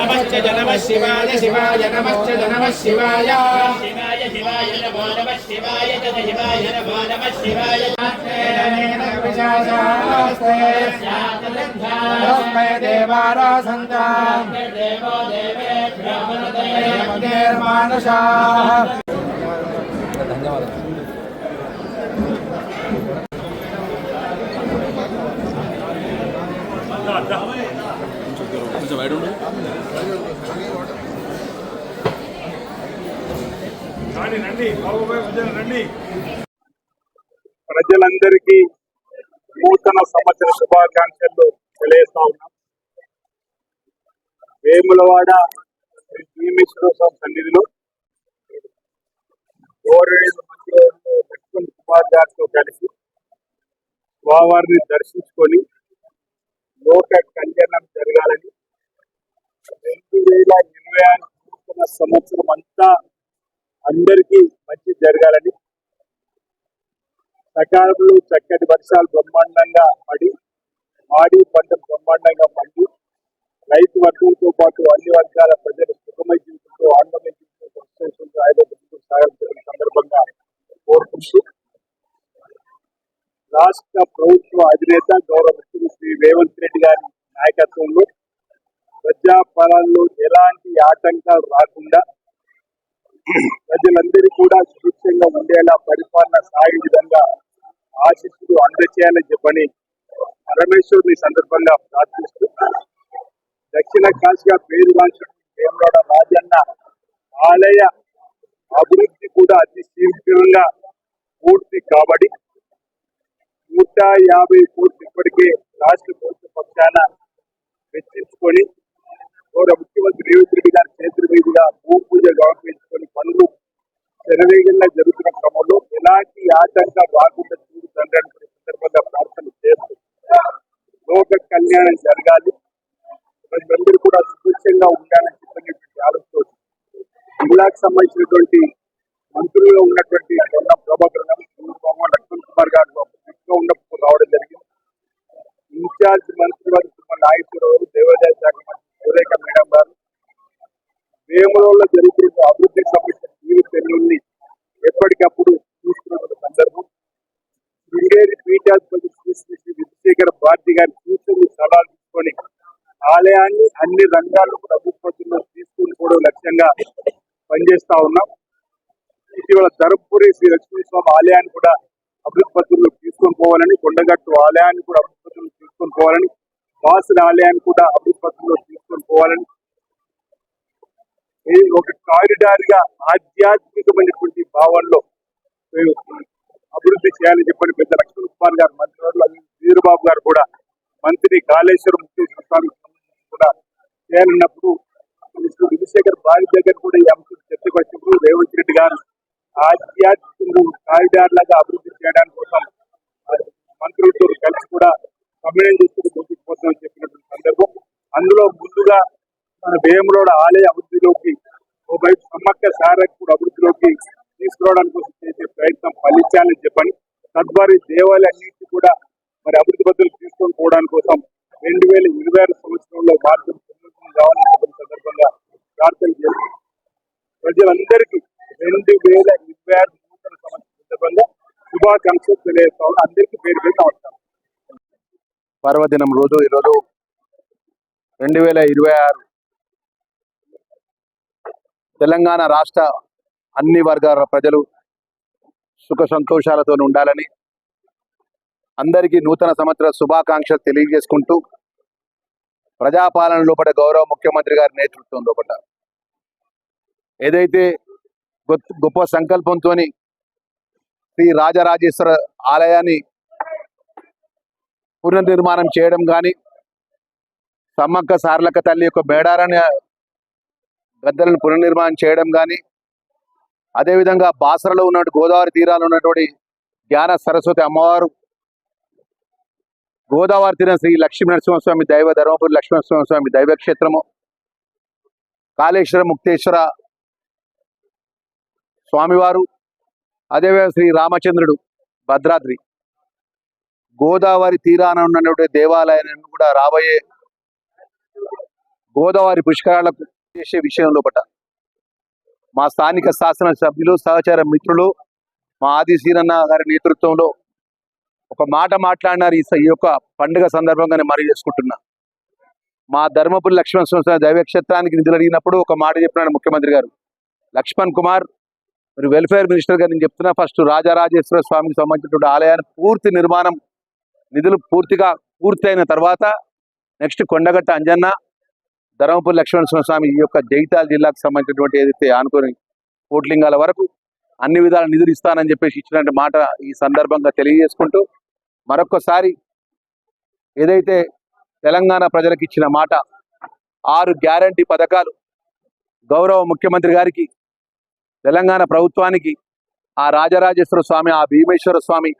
నమశ్చ నమ శివాయ శివాయ నమశ్చ నమ శివాయ శివాయ శివాయ. నమో నమ శివాయ జన శివాయ నమో నమ శివాయ దేవో దేవేభ్యో రండి రండి బాబుబాయ్ మధ్యాహ్నం రండి ప్రజలందరికీ నూతన సంవత్సర శుభాకాంక్షలు తెలియజేస్తా ఉన్నాం. వేములవాడ శ్రీ సన్నిధిలో గౌరవనీయులు మంత్రివర్యులు లక్ష్మణ్ కుమార్ గారితో కలిసి స్వామివారిని దర్శించుకొని లోక కళ్యాణం జరగాలని రెండు వేల ఇరవై ఆరు నూతన సంవత్సరం అంతా అందరికీ మంచి జరగాలని సకాలంలో చక్కటి వర్షాలు బ్రహ్మాండంగా పడి మాడి పంట బ్రహ్మాండంగా పండి రైతు వర్గంతో పాటు అన్ని వర్గాల ప్రజలు సుఖమై జీవితంతో ఆనందమై జీవితంతో సంతోషంతో ఆయుధంతో సాగించిన సందర్భంగా కోరుకుంటూ రాష్ట్ర ప్రభుత్వ అధినేత గౌరవ ముఖ్యమంత్రి రేవంత్ రెడ్డి గారి నాయకత్వంలో ప్రజాపరాల్లో ఎలాంటి ఆటంకాలు రాకుండా ప్రజలందరికీ కూడా సుభిక్షంగా ఉండేలా పరిపాలన సాగే విధంగా ఆశిస్తూ చేయాలని చెప్పని పరమేశ్వరుని సందర్భంగా ప్రార్థిస్తూ దక్షిణ కాశీగా పేరు వేమరాడ రాజన్న ఆలయ అభివృద్ధి కూడా అతి శీఘ్రంగా పూర్తి కాబడి నూట యాభై కోట్లు ఇప్పటికే రాష్ట్ర ప్రభుత్వ పక్షాన వెచ్చించుకొని గౌరవ ముఖ్యమంత్రి రేవంత్ రెడ్డి గారి చేతుల మీదుగా భూమి పూజ గౌరవించుకొని పనులు శరవేగంగా జరుగుతున్న క్రమంలో ఎలాంటి ఆటంకం రాకుండా చూడుతండి అని ఈ సందర్భంగా ప్రార్థన చేస్తూ అన్యాయం జరగాలి. ప్రజలందరూ కూడా సుభిక్షంగా ఉండాలని చెప్పినటువంటి ఆలోచన జిల్లాకు సంబంధించినటువంటి మంత్రులుగా ఉన్నటువంటి కొన్న ప్రభాకర్ గారు చంద్రబాబు లక్ష్మణ్ కుమార్ గారు ఇంట్లో ఉన్నప్పుడు రావడం జరిగింది. ఇన్ఛార్జ్ మంత్రి వారు తుమ్మ దేవాదాయ శాఖ మంత్రి సురేఖ మేడం గారు వేములలో జరుగుతున్న అభివృద్ధికి సంబంధించిన తీరు పెన్నుల్ని ఎప్పటికప్పుడు చూసుకున్న సందర్భం. శృంగేరి పీఠాధిపతి శ్రీ శ్రీ శ్రీ విజయశేఖర భారతి గారి సూచనలు ఆలయాన్ని అన్ని రంగాల్లో ప్రభుత్వంలో తీసుకుని కూడా లక్ష్యంగా పనిచేస్తా ఉన్నాం. ఇటీవల ధర్మపురి శ్రీ లక్ష్మీస్వామి ఆలయాన్ని కూడా అభివృద్ధి తీసుకొని పోవాలని కొండగట్టు ఆలయాన్ని కూడా అభివృద్ధి తీసుకొని పోవాలని వాసుల ఆలయాన్ని కూడా అభివృద్ధిపత్రులు తీసుకొని పోవాలని ఒక కారిడార్గా ఆధ్యాత్మికమైనటువంటి భావనలో అభివృద్ధి చేయాలని చెప్పని పెద్ద లక్ష్మణ్ కుమార్ గారు మంత్రి గారు వీరబాబు గారు కూడా మంత్రి కాళేశ్వర ముఖ్యేశ్వర స్వామి కూడా చేయాలన్నప్పుడు చంద్రశేఖర్ విజయశేఖర్ దగ్గర కూడా ఈ అంశం చర్చకు వచ్చినప్పుడు రేవంత్ రెడ్డి గారు ఆధ్యాత్మిక కారిడార్ లాగా అభివృద్ధి చేయడానికి కోసం మంత్రులతో కలిసి కూడా సమ్మేళనం చేసుకుని ముందుకు పోతామని చెప్పినటువంటి సందర్భం. అందులో ముందుగా మన వేములోడ ఆలయ అభివృద్ధిలోకి ఓ వైపు సమ్మక్క సారకు అభివృద్ధిలోకి తీసుకురావడానికి కోసం చేసే ప్రయత్నం ఫలించాలని చెప్పని తద్వారా ఈ దేవాలయాన్నింటి కూడా మరి అభివృద్ధి పద్ధతులు తీసుకొని పోవడం కోసం రెండు వేల ఇరవై ఆరు సంవత్సరంలో భారతం పునరుద్ధరణ సందర్భంగా ప్రార్థన చేసి ప్రజలందరికీ రెండు వేల ఇరవై ఆరు నూతన సంవత్సరం సందర్భంగా శుభాకాంక్షలు తెలియజేస్తాం అందరికీ పేరు పేరు నమస్కారం. పర్వదినం రోజు ఈరోజు రెండు వేల ఇరవై ఆరు తెలంగాణ రాష్ట్ర అన్ని వర్గాల ప్రజలు సుఖ సంతోషాలతో ఉండాలని అందరికీ నూతన సంవత్సర శుభాకాంక్షలు తెలియజేసుకుంటూ ప్రజాపాలన లోపల గౌరవ ముఖ్యమంత్రి గారి నేతృత్వం లోపల ఏదైతే గొప్ప- గొప్ప సంకల్పంతో శ్రీ రాజరాజేశ్వర ఆలయాన్ని పునర్నిర్మాణం చేయడం కానీ సమ్మక్క సార్లక్క తల్లి యొక్క మేడారాన్ని గద్దలను పునర్నిర్మాణం చేయడం కానీ అదేవిధంగా బాసరలో ఉన్నటువంటి గోదావరి తీరాలు ఉన్నటువంటి జ్ఞాన సరస్వతి అమ్మవారు గోదావరి తీరం శ్రీ లక్ష్మీ నరసింహస్వామి దైవ ధర్మపురి లక్ష్మీనరసింహస్వామి దైవక్షేత్రము కాళేశ్వర ముక్తేశ్వర స్వామివారు అదేవిధంగా శ్రీ రామచంద్రుడు భద్రాద్రి. గోదావరి తీరాన ఉన్నటువంటి దేవాలయాన్ని కూడా రాబోయే గోదావరి పుష్కరాలకు చేసే విషయం లోపట మా స్థానిక శాసన సభ్యులు సహచార మిత్రులు మా ఆది సీరన్న గారి నేతృత్వంలో ఒక మాట మాట్లాడినారు ఈ స- ఈ యొక్క పండుగ సందర్భంగానే మరీ చేసుకుంటున్నా. మా ధర్మపురి లక్ష్మణ సంస్థ దైవక్షేత్రానికి నిధులు అడిగినప్పుడు ఒక మాట చెప్పినాడు ముఖ్యమంత్రి గారు. లక్ష్మణ్ కుమార్ మీరు వెల్ఫేర్ మినిస్టర్ గారు నేను చెప్తున్నా ఫస్ట్ రాజరాజేశ్వర స్వామికి సంబంధించినటువంటి ఆలయాన్ని పూర్తి నిర్మాణం నిధులు పూర్తిగా పూర్తయిన తర్వాత నెక్స్ట్ కొండగట్ట అంజన్న ధర్మపురి లక్ష్మణ స్వామి ఈ యొక్క జగిత్యాల జిల్లాకు సంబంధించినటువంటి ఏదైతే ఆనుకొని కోట్లింగాల వరకు అన్ని విధాల నిధులు ఇస్తానని చెప్పేసి ఇచ్చినటువంటి మాట ఈ సందర్భంగా తెలియజేసుకుంటూ మరొక్కసారి ఏదైతే తెలంగాణ ప్రజలకు ఇచ్చిన మాట ఆరు గ్యారంటీ పథకాలు గౌరవ ముఖ్యమంత్రి గారికి తెలంగాణ ప్రభుత్వానికి ఆ రాజరాజేశ్వర స్వామి ఆ భీమేశ్వర స్వామి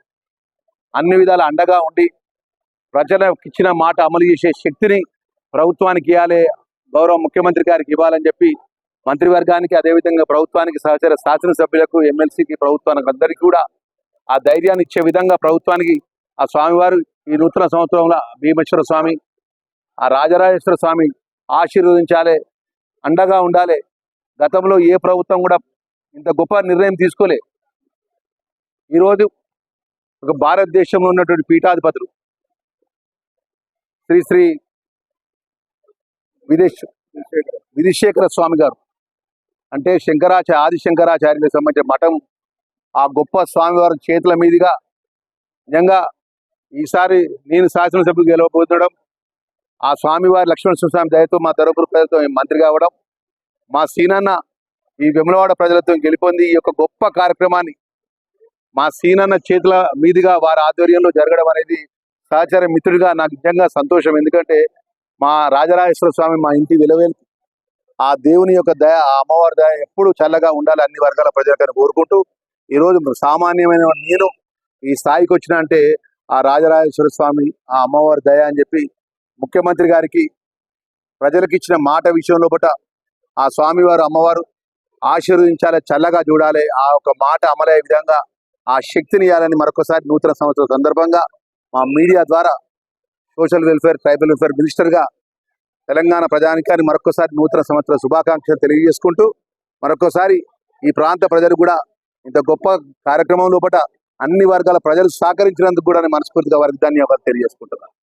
అన్ని విధాల అండగా ఉండి ప్రజలకు ఇచ్చిన మాట అమలు చేసే శక్తిని ప్రభుత్వానికి ఇవ్వాలి గౌరవ ముఖ్యమంత్రి గారికి ఇవ్వాలని చెప్పి మంత్రివర్గానికి అదేవిధంగా ప్రభుత్వానికి సహచర శాసనసభ్యులకు ఎమ్మెల్సీకి ప్రభుత్వానికి అందరికీ కూడా ఆ ధైర్యాన్ని ఇచ్చే విధంగా ప్రభుత్వానికి ఆ స్వామివారు ఈ నూతన సంవత్సరంలో భీమేశ్వర స్వామి ఆ రాజరాజేశ్వర స్వామి ఆశీర్వదించాలి అండగా ఉండాలి. గతంలో ఏ ప్రభుత్వం కూడా ఇంత గొప్ప నిర్ణయం తీసుకోలే. ఈరోజు ఒక భారతదేశంలో ఉన్నటువంటి పీఠాధిపతులు శ్రీ శ్రీ విదేశ్ విధిశేఖర స్వామి గారు. అంటే శంకరాచార్య ఆది శంకరాచార్యులకు సంబంధించిన మఠం ఆ గొప్ప స్వామివారి చేతుల మీదుగా నిజంగా ఈసారి నేను శాసనసభ్యులు గెలవబోతుండడం ఆ స్వామివారి లక్ష్మణ స్వామి దయతో మా ధరపుర ప్రజలతో మంత్రి కావడం మా సీనన్న ఈ వెములవాడ ప్రజలతో గెలిపొంది ఈ యొక్క గొప్ప కార్యక్రమాన్ని మా సీనన్న చేతుల మీదుగా వారి ఆధ్వర్యంలో జరగడం అనేది సహచార మిత్రుడిగా నాకు నిజంగా సంతోషం. ఎందుకంటే మా రాజరాజేశ్వర స్వామి మా ఇంటి విలువేలు ఆ దేవుని యొక్క దయ ఆ అమ్మవారి దయ ఎప్పుడు చల్లగా ఉండాలి అన్ని వర్గాల ప్రజలకని కోరుకుంటూ ఈరోజు సామాన్యమైన నేను ఈ స్థాయికి వచ్చిన అంటే ఆ రాజరాజేశ్వర స్వామి ఆ అమ్మవారి దయ అని చెప్పి ముఖ్యమంత్రి గారికి ప్రజలకు ఇచ్చిన మాట విషయంలో పట ఆ స్వామివారు అమ్మవారు ఆశీర్వదించాలి చల్లగా చూడాలి. ఆ ఒక మాట అమలయ్యే విధంగా ఆ శక్తిని ఇవ్వాలని మరొకసారి నూతన సంవత్సరం సందర్భంగా మా మీడియా ద్వారా సోషల్ వెల్ఫేర్ ట్రైబల్ వెల్ఫేర్ మినిస్టర్గా తెలంగాణ ప్రజానికాన్ని మరొకసారి నూతన సంవత్సర శుభాకాంక్షలు తెలియజేసుకుంటూ మరొకసారి ఈ ప్రాంత ప్రజలు కూడా ఇంత గొప్ప కార్యక్రమం లోపల అన్ని వర్గాల ప్రజలు సహకరించినందుకు కూడా నేను మనస్ఫూర్తిగా వారికి ధన్యవాదాలు తెలియజేసుకుంటున్నాను.